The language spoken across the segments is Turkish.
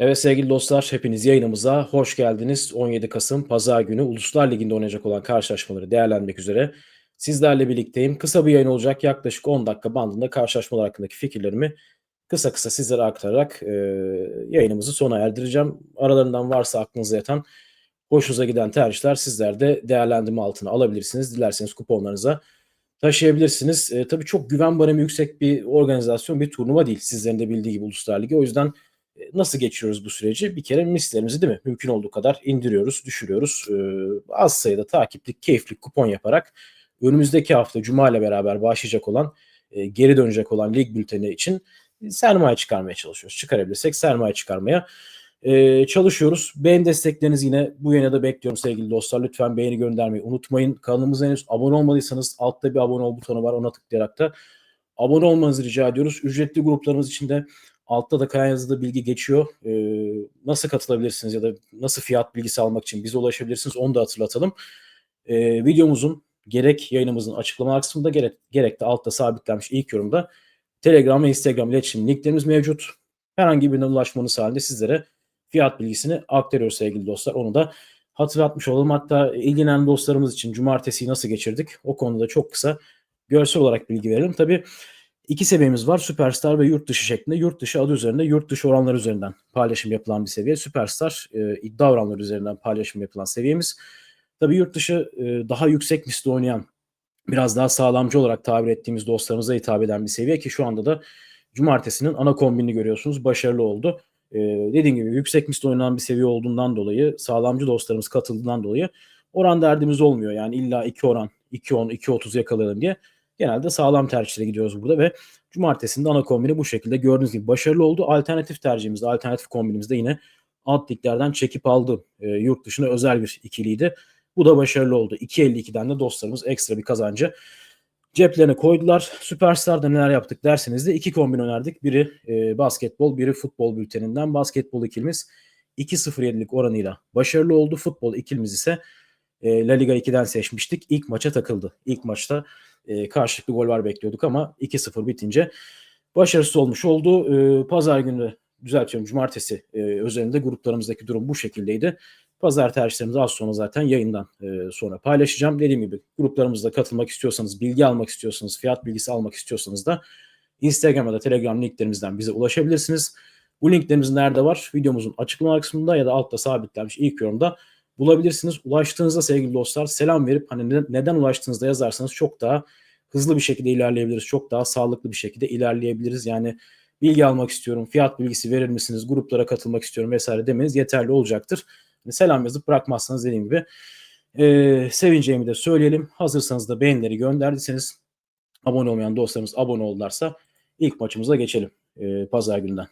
Evet sevgili dostlar hepiniz yayınımıza hoş geldiniz. 17 Kasım Pazar günü Uluslar Ligi'nde oynayacak olan karşılaşmaları değerlendirmek üzere sizlerle birlikteyim. Kısa bir yayın olacak yaklaşık 10 dakika bandında karşılaşmalar hakkındaki fikirlerimi kısa kısa sizlere aktararak e, yayınımızı sona erdireceğim. Aralarından varsa aklınıza yatan hoşunuza giden tercihler sizler de değerlendirme altına alabilirsiniz. Dilerseniz kuponlarınıza taşıyabilirsiniz. E, tabii çok güven baremi yüksek bir organizasyon, bir turnuva değil. Sizlerin de bildiği gibi Uluslar Ligi. O yüzden nasıl geçiyoruz bu süreci? Bir kere mislerimizi değil mi? Mümkün olduğu kadar indiriyoruz, düşürüyoruz. Ee, az sayıda takiplik, keyifli kupon yaparak önümüzdeki hafta Cuma ile beraber başlayacak olan, e, geri dönecek olan lig bülteni için sermaye çıkarmaya çalışıyoruz. Çıkarabilirsek sermaye çıkarmaya e, çalışıyoruz. Beğeni desteklerinizi yine bu yayına da bekliyorum sevgili dostlar. Lütfen beğeni göndermeyi unutmayın. Kanalımıza henüz abone olmadıysanız altta bir abone ol butonu var. Ona tıklayarak da abone olmanızı rica ediyoruz. Ücretli gruplarımız için de Altta da kayan yazıda bilgi geçiyor. Ee, nasıl katılabilirsiniz ya da nasıl fiyat bilgisi almak için bize ulaşabilirsiniz onu da hatırlatalım. Ee, videomuzun gerek yayınımızın açıklama kısmında gerek, gerek de altta sabitlenmiş ilk yorumda Telegram ve Instagram iletişim linklerimiz mevcut. Herhangi birine ulaşmanız halinde sizlere fiyat bilgisini aktarıyoruz sevgili dostlar. Onu da hatırlatmış olalım. Hatta ilgilenen dostlarımız için cumartesiyi nasıl geçirdik o konuda çok kısa görsel olarak bilgi verelim. Tabii İki seviyemiz var. Süperstar ve yurt dışı şeklinde. Yurt dışı adı üzerinde yurt dışı oranlar üzerinden paylaşım yapılan bir seviye. Süperstar e, iddia oranları üzerinden paylaşım yapılan seviyemiz. Tabii yurt dışı e, daha yüksek misli oynayan biraz daha sağlamcı olarak tabir ettiğimiz dostlarımıza hitap eden bir seviye ki şu anda da cumartesinin ana kombini görüyorsunuz. Başarılı oldu. E, dediğim gibi yüksek misli oynanan bir seviye olduğundan dolayı sağlamcı dostlarımız katıldığından dolayı oran derdimiz olmuyor. Yani illa 2 oran 2.10 2.30 yakalayalım diye genelde sağlam tercihlere gidiyoruz burada ve cumartesinde ana kombini bu şekilde gördüğünüz gibi başarılı oldu. Alternatif tercihimiz, alternatif kombinimizde yine alt liglerden çekip aldı. E, yurt dışına özel bir ikiliydi. Bu da başarılı oldu. 2.52'den de dostlarımız ekstra bir kazancı ceplerine koydular. Süperstar'da neler yaptık derseniz de iki kombin önerdik. Biri e, basketbol, biri futbol bülteninden. Basketbol ikilimiz 2.07'lik oranıyla başarılı oldu. Futbol ikilimiz ise e, La Liga 2'den seçmiştik. İlk maça takıldı. İlk maçta e, karşılıklı gol var bekliyorduk ama 2-0 bitince başarısız olmuş oldu. E, Pazar günü düzeltiyorum cumartesi e, özelinde gruplarımızdaki durum bu şekildeydi. Pazar tercihlerimizi az sonra zaten yayından e, sonra paylaşacağım. Dediğim gibi gruplarımızda katılmak istiyorsanız, bilgi almak istiyorsanız, fiyat bilgisi almak istiyorsanız da Instagram ya da Telegram linklerimizden bize ulaşabilirsiniz. Bu linklerimiz nerede var? Videomuzun açıklama kısmında ya da altta sabitlenmiş ilk yorumda bulabilirsiniz. Ulaştığınızda sevgili dostlar selam verip hani neden ulaştığınızda yazarsanız çok daha hızlı bir şekilde ilerleyebiliriz. Çok daha sağlıklı bir şekilde ilerleyebiliriz. Yani bilgi almak istiyorum, fiyat bilgisi verir misiniz, gruplara katılmak istiyorum vesaire demeniz yeterli olacaktır. Yani selam yazıp bırakmazsanız dediğim gibi e, sevineceğimi de söyleyelim. Hazırsanız da beğenileri gönderdiyseniz abone olmayan dostlarımız abone oldularsa ilk maçımıza geçelim e, pazar günden.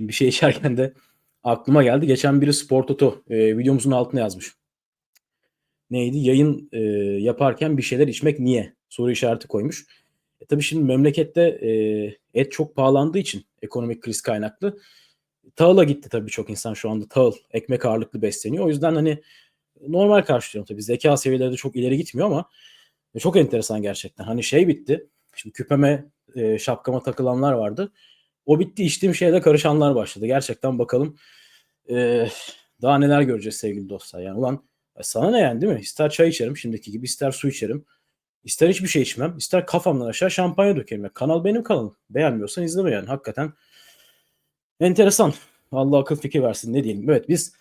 Bir şey içerken de aklıma geldi. Geçen biri Spor Toto e, videomuzun altına yazmış. Neydi? Yayın e, yaparken bir şeyler içmek niye? Soru işareti koymuş. E, tabii şimdi memlekette e, et çok pahalandığı için ekonomik kriz kaynaklı tahıla gitti tabii çok insan şu anda tahıl, ekmek ağırlıklı besleniyor. O yüzden hani normal karşılıyorum tabii. Zeka seviyeleri de çok ileri gitmiyor ama çok enteresan gerçekten. Hani şey bitti. Şimdi küpeme, e, şapkama takılanlar vardı. O bitti içtiğim şeyde karışanlar başladı. Gerçekten bakalım e, daha neler göreceğiz sevgili dostlar. Yani ulan sana ne yani değil mi? İster çay içerim şimdiki gibi ister su içerim. İster hiçbir şey içmem. ister kafamdan aşağı şampanya dökerim. Kanal benim kanalım. Beğenmiyorsan izleme yani. Hakikaten enteresan. Allah akıl fikir versin ne diyelim. Evet biz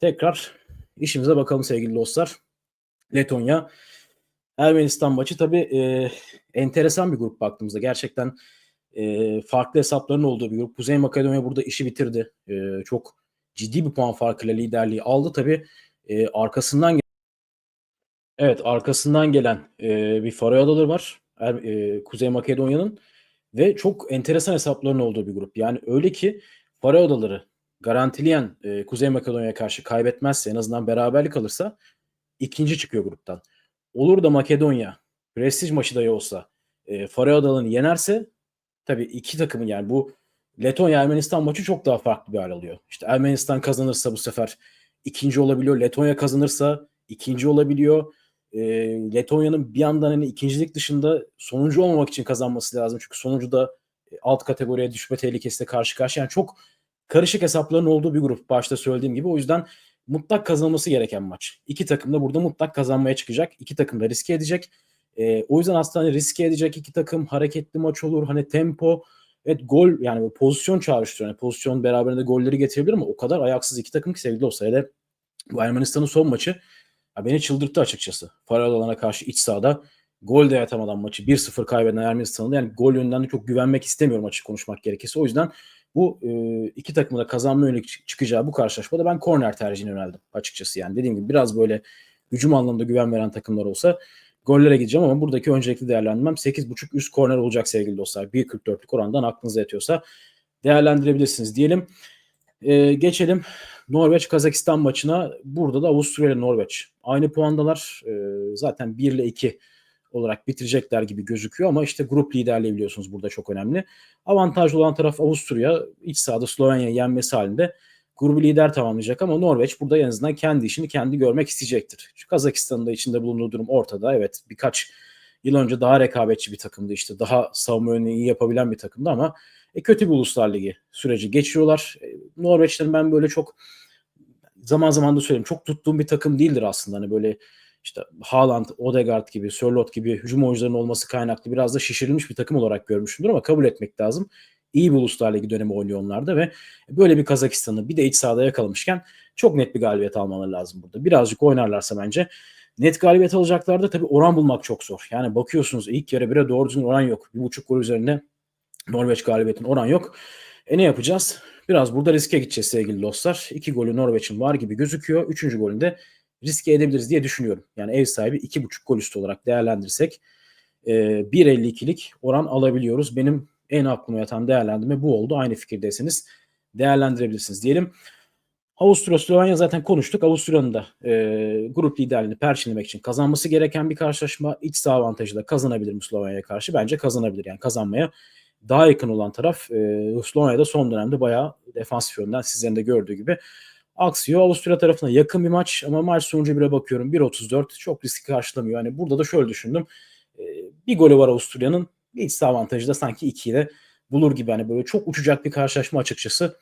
tekrar işimize bakalım sevgili dostlar. Letonya Ermenistan maçı tabii e, enteresan bir grup baktığımızda. Gerçekten e, farklı hesapların olduğu bir grup. Kuzey Makedonya burada işi bitirdi. E, çok ciddi bir puan farkıyla liderliği aldı. Tabii e, arkasından Evet arkasından gelen e, bir Faroe Adaları var. Er, e, Kuzey Makedonya'nın ve çok enteresan hesapların olduğu bir grup. Yani öyle ki Faroe Adaları garantileyen e, Kuzey Makedonya'ya karşı kaybetmezse en azından beraberlik alırsa ikinci çıkıyor gruptan. Olur da Makedonya prestij maçı dahi olsa e, Faroe Adaları'nı yenerse tabii iki takımın yani bu Letonya Ermenistan maçı çok daha farklı bir hal alıyor. İşte Ermenistan kazanırsa bu sefer ikinci olabiliyor. Letonya kazanırsa ikinci olabiliyor. E, Letonya'nın bir yandan hani ikincilik dışında sonuncu olmamak için kazanması lazım. Çünkü sonuncu da alt kategoriye düşme tehlikesiyle karşı karşıya. Yani çok karışık hesapların olduğu bir grup başta söylediğim gibi. O yüzden mutlak kazanılması gereken maç. İki takım da burada mutlak kazanmaya çıkacak. İki takım da riske edecek. E, o yüzden aslında hani riske edecek iki takım hareketli maç olur. Hani tempo evet gol yani pozisyon çağrıştırıyor. Yani pozisyon beraberinde golleri getirebilir ama o kadar ayaksız iki takım ki sevgili olsa. Hele bu Ermenistan'ın son maçı ya beni çıldırttı açıkçası. Faral alana karşı iç sahada gol de yatamadan maçı 1-0 kaybeden Ermenistan'da yani gol yönünden de çok güvenmek istemiyorum açık konuşmak gerekirse. O yüzden bu e, iki takımın da kazanma yönelik çıkacağı bu karşılaşmada ben korner tercihine yöneldim açıkçası. Yani dediğim gibi biraz böyle hücum anlamında güven veren takımlar olsa gollere gideceğim ama buradaki öncelikli değerlendirmem 8.5 üst korner olacak sevgili dostlar. 1.44'lük orandan aklınıza yatıyorsa değerlendirebilirsiniz diyelim. Ee, geçelim Norveç Kazakistan maçına. Burada da Avusturya ile Norveç aynı puandalar. Ee, zaten 1 ile 2 olarak bitirecekler gibi gözüküyor ama işte grup liderliği biliyorsunuz burada çok önemli. Avantajlı olan taraf Avusturya iç sahada Slovenya'yı yenmesi halinde grubu lider tamamlayacak ama Norveç burada en azından kendi işini kendi görmek isteyecektir. Şu Kazakistan'ın da içinde bulunduğu durum ortada. Evet birkaç yıl önce daha rekabetçi bir takımdı işte. Daha savunma yönünü iyi yapabilen bir takımdı ama e, kötü bir Uluslar Ligi süreci geçiriyorlar. E, Norveç'ten ben böyle çok zaman zaman da söyleyeyim çok tuttuğum bir takım değildir aslında. Hani böyle işte Haaland, Odegaard gibi, Sörloth gibi hücum oyuncularının olması kaynaklı biraz da şişirilmiş bir takım olarak görmüşümdür ama kabul etmek lazım. İyi bir Uluslar Ligi dönemi oynuyor onlar da ve böyle bir Kazakistan'ı bir de iç sahada yakalamışken çok net bir galibiyet almaları lazım burada. Birazcık oynarlarsa bence net galibiyet alacaklar da tabii oran bulmak çok zor. Yani bakıyorsunuz ilk yarı bire doğru düzgün oran yok. Bir buçuk gol üzerinde Norveç galibiyetin oran yok. E ne yapacağız? Biraz burada riske gideceğiz sevgili dostlar. İki golü Norveç'in var gibi gözüküyor. Üçüncü golünde riske edebiliriz diye düşünüyorum. Yani ev sahibi iki buçuk gol üstü olarak değerlendirirsek e, 1.52'lik oran alabiliyoruz. Benim en aklıma yatan değerlendirme bu oldu. Aynı fikirdeyseniz değerlendirebilirsiniz diyelim. Avusturya Slovenya zaten konuştuk. Avusturya'nın da e, grup liderliğini perçinlemek için kazanması gereken bir karşılaşma. İç saha avantajı da kazanabilir mi Slovenya'ya karşı? Bence kazanabilir. Yani kazanmaya daha yakın olan taraf e, Slovenya'da son dönemde bayağı defansif yönden sizlerin de gördüğü gibi aksıyor. Avusturya tarafına yakın bir maç ama maç sonucu bile bakıyorum 1.34 çok riski karşılamıyor. Yani burada da şöyle düşündüm. E, bir golü var Avusturya'nın. İç saha avantajı da sanki 2'yi de bulur gibi. Hani böyle çok uçacak bir karşılaşma açıkçası.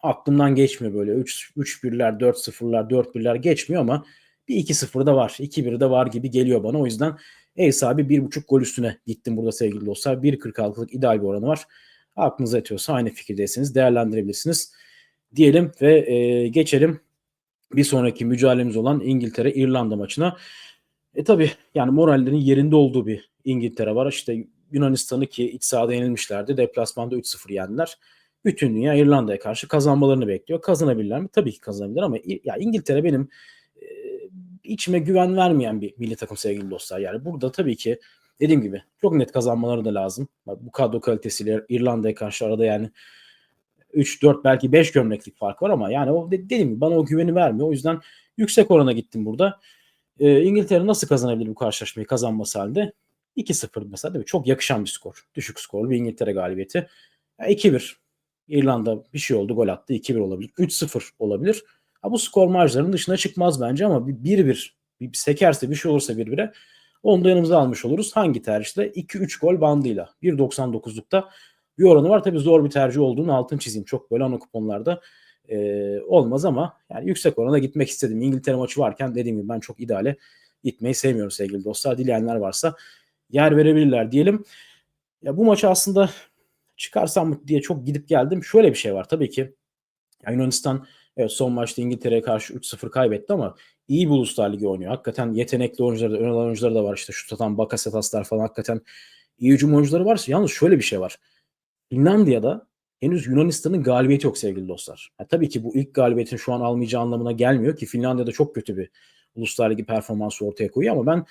Aklımdan geçmiyor böyle. 3 3-1'ler, 4-0'lar, 4-1'ler geçmiyor ama bir 2-0 da var. 2-1 de var gibi geliyor bana. O yüzden ev sahibi 1.5 gol üstüne gittim burada sevgili dostlar. 1.46'lık ideal bir oranı var. Aklınıza yatıyorsa aynı fikirdeyseniz değerlendirebilirsiniz. Diyelim ve e, geçelim bir sonraki mücadelemiz olan İngiltere-İrlanda maçına. E tabi yani morallerin yerinde olduğu bir İngiltere var. İşte Yunanistan'ı ki iç sahada yenilmişlerdi. Deplasmanda 3-0 yendiler. Bütün dünya İrlanda'ya karşı kazanmalarını bekliyor. Kazanabilirler mi? Tabii ki kazanabilir ama ya İngiltere benim e, içime güven vermeyen bir milli takım sevgili dostlar. Yani burada tabii ki dediğim gibi çok net kazanmaları da lazım. Bu kadro kalitesiyle İrlanda'ya karşı arada yani 3 4 belki 5 gömleklik fark var ama yani o dediğim gibi bana o güveni vermiyor. O yüzden yüksek orana gittim burada. Ee, İngiltere nasıl kazanabilir bu karşılaşmayı kazanması halinde? 2-0 mesela değil mi? Çok yakışan bir skor. Düşük skorlu bir İngiltere galibiyeti. Yani 2-1. İrlanda bir şey oldu gol attı. 2-1 olabilir. 3-0 olabilir. Ha, bu skor marjlarının dışına çıkmaz bence ama bir 1-1 bir sekerse bir şey olursa birbirine onu da yanımıza almış oluruz. Hangi tercihte? 2-3 gol bandıyla. 1.99'lukta bir oranı var. Tabii zor bir tercih olduğunu altın çizeyim. Çok böyle ana kuponlarda e, olmaz ama yani yüksek orana gitmek istedim. İngiltere maçı varken dediğim gibi ben çok ideale gitmeyi sevmiyorum sevgili dostlar. Dileyenler varsa yer verebilirler diyelim. Ya bu maçı aslında çıkarsam mı diye çok gidip geldim. Şöyle bir şey var tabii ki. Yani Yunanistan evet son maçta İngiltere'ye karşı 3-0 kaybetti ama iyi bir uluslar ligi oynuyor. Hakikaten yetenekli oyuncuları da, ön alan oyuncuları da var. İşte şu satan Bakasetaslar falan hakikaten iyi hücum oyuncuları var. Yalnız şöyle bir şey var. Finlandiya'da henüz Yunanistan'ın galibiyeti yok sevgili dostlar. Yani tabii ki bu ilk galibiyetin şu an almayacağı anlamına gelmiyor ki Finlandiya'da çok kötü bir Uluslar Ligi performansı ortaya koyuyor ama ben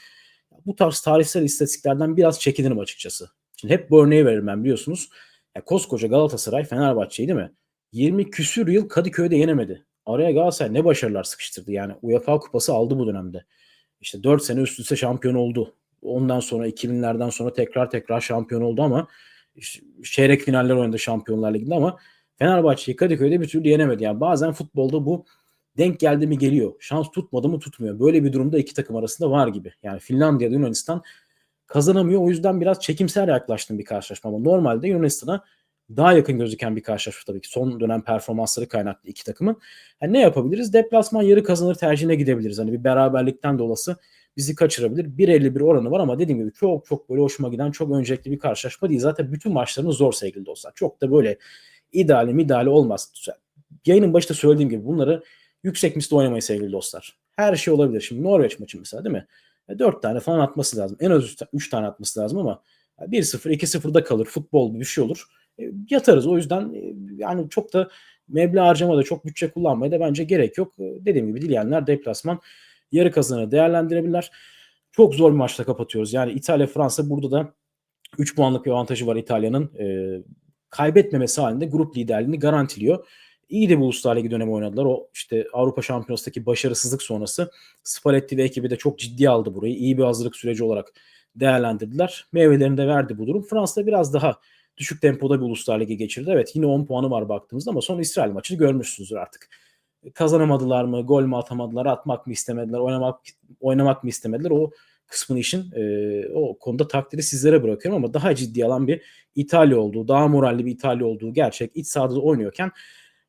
bu tarz tarihsel istatistiklerden biraz çekinirim açıkçası. Şimdi hep bu örneği veririm ben biliyorsunuz. Ya koskoca Galatasaray Fenerbahçe'yi değil mi? 20 küsür yıl Kadıköy'de yenemedi. Araya Galatasaray ne başarılar sıkıştırdı yani. UEFA kupası aldı bu dönemde. İşte 4 sene üst üste şampiyon oldu. Ondan sonra 2000'lerden sonra tekrar tekrar şampiyon oldu ama işte çeyrek finaller oynadı Şampiyonlar Ligi'nde ama Fenerbahçe'yi Kadıköy'de bir türlü yenemedi. Yani bazen futbolda bu denk geldi mi geliyor. Şans tutmadı mı tutmuyor. Böyle bir durumda iki takım arasında var gibi. Yani Finlandiya Yunanistan kazanamıyor. O yüzden biraz çekimsel yaklaştım bir karşılaşma. Ama normalde Yunanistan'a daha yakın gözüken bir karşılaşma tabii ki. Son dönem performansları kaynaklı iki takımın. Yani ne yapabiliriz? Deplasman yarı kazanır tercihine gidebiliriz. Hani bir beraberlikten de olası bizi kaçırabilir. 1.51 oranı var ama dediğim gibi çok çok böyle hoşuma giden çok öncelikli bir karşılaşma değil. Zaten bütün maçlarımız zor sevgili dostlar. Çok da böyle ideali midali olmaz. Yayının başında söylediğim gibi bunları yüksek misli oynamayı sevgili dostlar. Her şey olabilir. Şimdi Norveç maçı mesela değil mi? 4 tane falan atması lazım. En az 3 tane atması lazım ama 1-0, 2-0'da kalır. Futbol bir şey olur. E, yatarız. O yüzden e, yani çok da meblağ harcamada çok bütçe kullanmaya da bence gerek yok. E, dediğim gibi dileyenler deplasman yarı kazanı değerlendirebilirler. Çok zor bir maçla kapatıyoruz. Yani İtalya Fransa burada da 3 puanlık bir avantajı var İtalya'nın. E, kaybetmemesi halinde grup liderliğini garantiliyor. İyi de bu Uluslar Ligi dönemi oynadılar. O işte Avrupa Şampiyonası'ndaki başarısızlık sonrası Spalletti ve ekibi de çok ciddi aldı burayı. İyi bir hazırlık süreci olarak değerlendirdiler. Meyvelerini de verdi bu durum. Fransa biraz daha düşük tempoda bir Uluslar Ligi geçirdi. Evet yine 10 puanı var baktığımızda ama son İsrail maçını görmüşsünüzdür artık. Kazanamadılar mı, gol mü atamadılar, atmak mı istemediler, oynamak oynamak mı istemediler o kısmını işin e, o konuda takdiri sizlere bırakıyorum ama daha ciddi alan bir İtalya olduğu, daha moralli bir İtalya olduğu gerçek. iç sahada da oynuyorken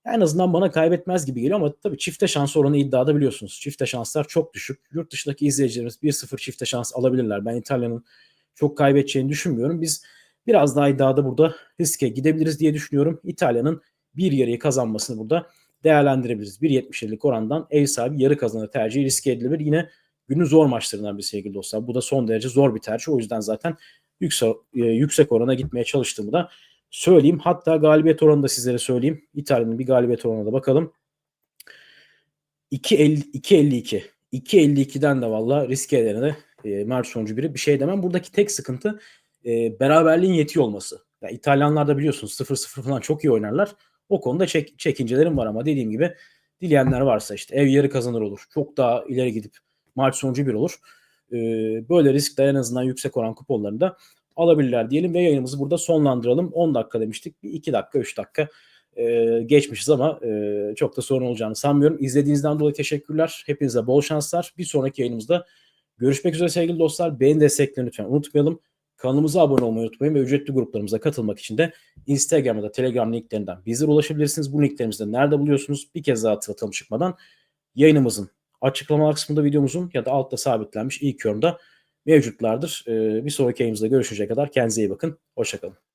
en azından bana kaybetmez gibi geliyor ama tabii çifte şans oranı iddiada biliyorsunuz. Çifte şanslar çok düşük. Yurt dışındaki izleyicilerimiz 1-0 çifte şans alabilirler. Ben İtalya'nın çok kaybedeceğini düşünmüyorum. Biz biraz daha iddiada burada riske gidebiliriz diye düşünüyorum. İtalya'nın bir yarıyı kazanmasını burada değerlendirebiliriz. 1.77'lik orandan ev sahibi yarı kazanır tercihi riske edilebilir. Yine günün zor maçlarından bir sevgili dostlar. Bu da son derece zor bir tercih. O yüzden zaten yüksek, e, yüksek orana gitmeye çalıştığımı da söyleyeyim. Hatta galibiyet oranını da sizlere söyleyeyim. İtalya'nın bir galibiyet oranına da bakalım. 2.52. 2.52'den de valla riske edene de e, maç sonucu biri bir şey demem. Buradaki tek sıkıntı e, beraberliğin yetiyor olması. Yani İtalyanlar da biliyorsunuz 0-0 falan çok iyi oynarlar. O konuda çek, çekincelerim var ama dediğim gibi dileyenler varsa işte ev yarı kazanır olur. Çok daha ileri gidip maç sonucu bir olur. Ee, böyle riskler en azından yüksek oran kuponlarında alabilirler diyelim ve yayınımızı burada sonlandıralım. 10 dakika demiştik. Bir 2 dakika 3 dakika e, geçmişiz ama e, çok da sorun olacağını sanmıyorum. İzlediğinizden dolayı teşekkürler. Hepinize bol şanslar. Bir sonraki yayınımızda görüşmek üzere sevgili dostlar. Beğeni desteklerini lütfen unutmayalım. Kanalımıza abone olmayı unutmayın ve ücretli gruplarımıza katılmak için de Instagram'da Telegram linklerinden bizlere ulaşabilirsiniz. Bu linklerimizi de nerede buluyorsunuz? Bir kez daha hatırlatalım çıkmadan. Yayınımızın açıklamalar kısmında videomuzun ya da altta sabitlenmiş ilk yorumda mevcutlardır. Ee, bir sonraki yayınımızda görüşünceye kadar kendinize iyi bakın. Hoşçakalın.